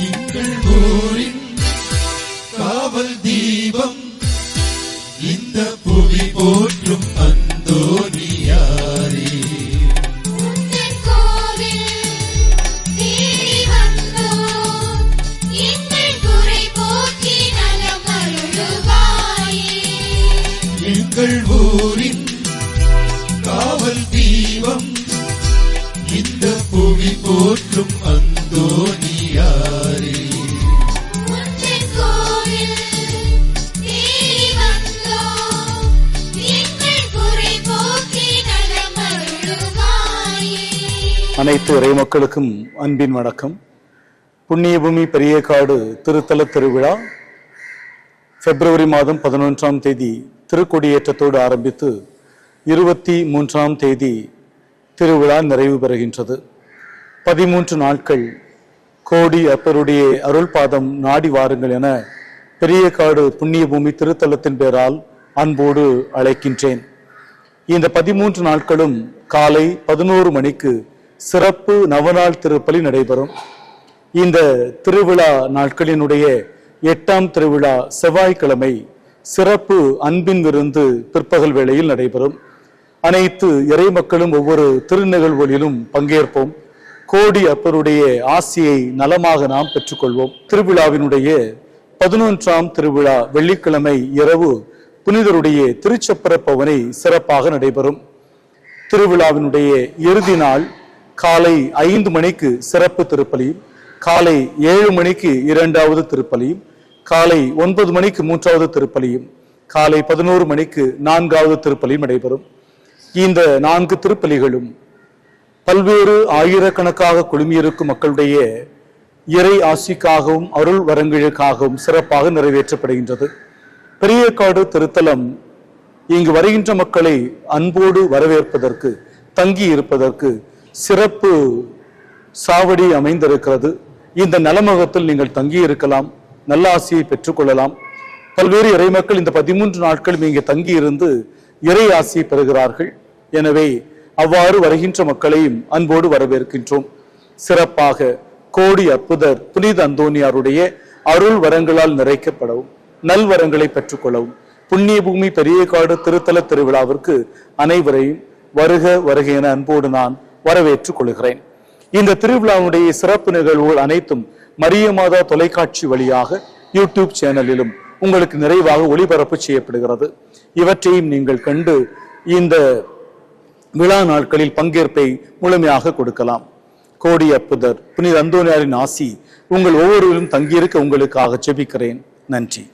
எங்கள் ஊரின் காவல் தீபம் இந்த புவி போற்றும் அந்தோனியாரே எங்கள் ஊரின் காவல் தீபம் இந்த புவி போற்றும் அந்தோனியாரே அனைத்து இறை மக்களுக்கும் அன்பின் வணக்கம். புண்ணியபூமி பெரியகாடு திருத்தல திருவிழா பிப்ரவரி மாதம் பதினொன்றாம் தேதி திருக்கொடியேற்றத்தோடு ஆரம்பித்து இருபத்தி மூன்றாம் தேதி திருவிழா நிறைவு பெறுகின்றது. பதிமூன்று நாட்கள் கோடி அப்பருடைய அருள் பாதம் நாடி வாருங்கள் என பெரியகாடு புண்ணியபூமி திருத்தலத்தின் பேரால் அன்போடு அழைக்கின்றேன். இந்த பதிமூன்று நாட்களும் காலை பதினோரு மணிக்கு சிறப்பு நவநாள் திருப்பலி நடைபெறும். இந்த திருவிழா நாட்களினுடைய எட்டாம் திருவிழா செவ்வாய்க்கிழமை சிறப்பு அன்பின் விருந்து பிற்பகல் வேளையில் நடைபெறும். அனைத்து இறை மக்களும் ஒவ்வொரு திருநிகழ்வுகளிலும் பங்கேற்போம். கோடி அப்பருடைய ஆசியை நலமாக நாம் பெற்றுக்கொள்வோம். திருவிழாவினுடைய பதினொன்றாம் திருவிழா வெள்ளிக்கிழமை இரவு புனிதருடைய திருச்சப்பர பவனை சிறப்பாக நடைபெறும். திருவிழாவினுடைய இறுதி நாள் காலை ஐந்து மணிக்கு சிறப்பு திருப்பலியும் காலை ஏழு மணிக்கு இரண்டாவது திருப்பலியும் காலை ஒன்பது மணிக்கு மூன்றாவது திருப்பலியும் காலை பதினோரு மணிக்கு நான்காவது திருப்பலியும் நடைபெறும். இந்த நான்கு திருப்பலிகளும் பல்வேறு ஆயிரக்கணக்காக குழுமியிருக்கும் மக்களுடைய இறை ஆசிக்காகவும் அருள் வரங்களுக்காகவும் சிறப்பாக நிறைவேற்றப்படுகின்றது. பெரியக்காடு திருத்தலம் இங்கு வருகின்ற மக்களை அன்போடு வரவேற்பதற்கு தங்கி இருப்பதற்கு சிறப்பு சாவடி அமைந்திருக்கிறது. இந்த நலமகத்தில் நீங்கள் தங்கி இருக்கலாம் நல்ல ஆசையை பெற்றுக்கொள்ளலாம் பல்வேறு இறைமக்கள் இந்த பதிமூன்று நாட்களும் இங்கே தங்கி இருந்து இறை ஆசையை பெறுகிறார்கள். எனவே அவ்வாறு வருகின்ற மக்களையும் அன்போடு வரவேற்கின்றோம். சிறப்பாக கோடி அற்புதர் புனித அந்தோனியாருடைய அருள் வரங்களால் நிறைக்கப்படவும் நல்வரங்களை பெற்றுக்கொள்ளவும் புண்ணிய பூமி பெரியகாடு திருத்தல திருவிழாவிற்கு அனைவரையும் வருக வருக என அன்போடு நான் வரவேற்றுக் கொள்கிறேன் இந்த திருவிழாவுடைய சிறப்பு நிகழ்வுகள் அனைத்தும் மரிய மாதா தொலைக்காட்சி வழியாக யூடியூப் சேனலிலும் உங்களுக்கு நிறைவாக ஒளிபரப்பு செய்யப்படுகிறது. இவற்றையும் நீங்கள் கண்டு இந்த விழா நாட்களில் பங்கேற்பை முழுமையாக கொடுக்கலாம். கோடி அப்புதர் புனித அந்தோனியாரின் ஆசி உங்கள் ஒவ்வொருவரும் தங்கியிருக்க உங்களுக்காக ஜெபிக்கிறேன். நன்றி.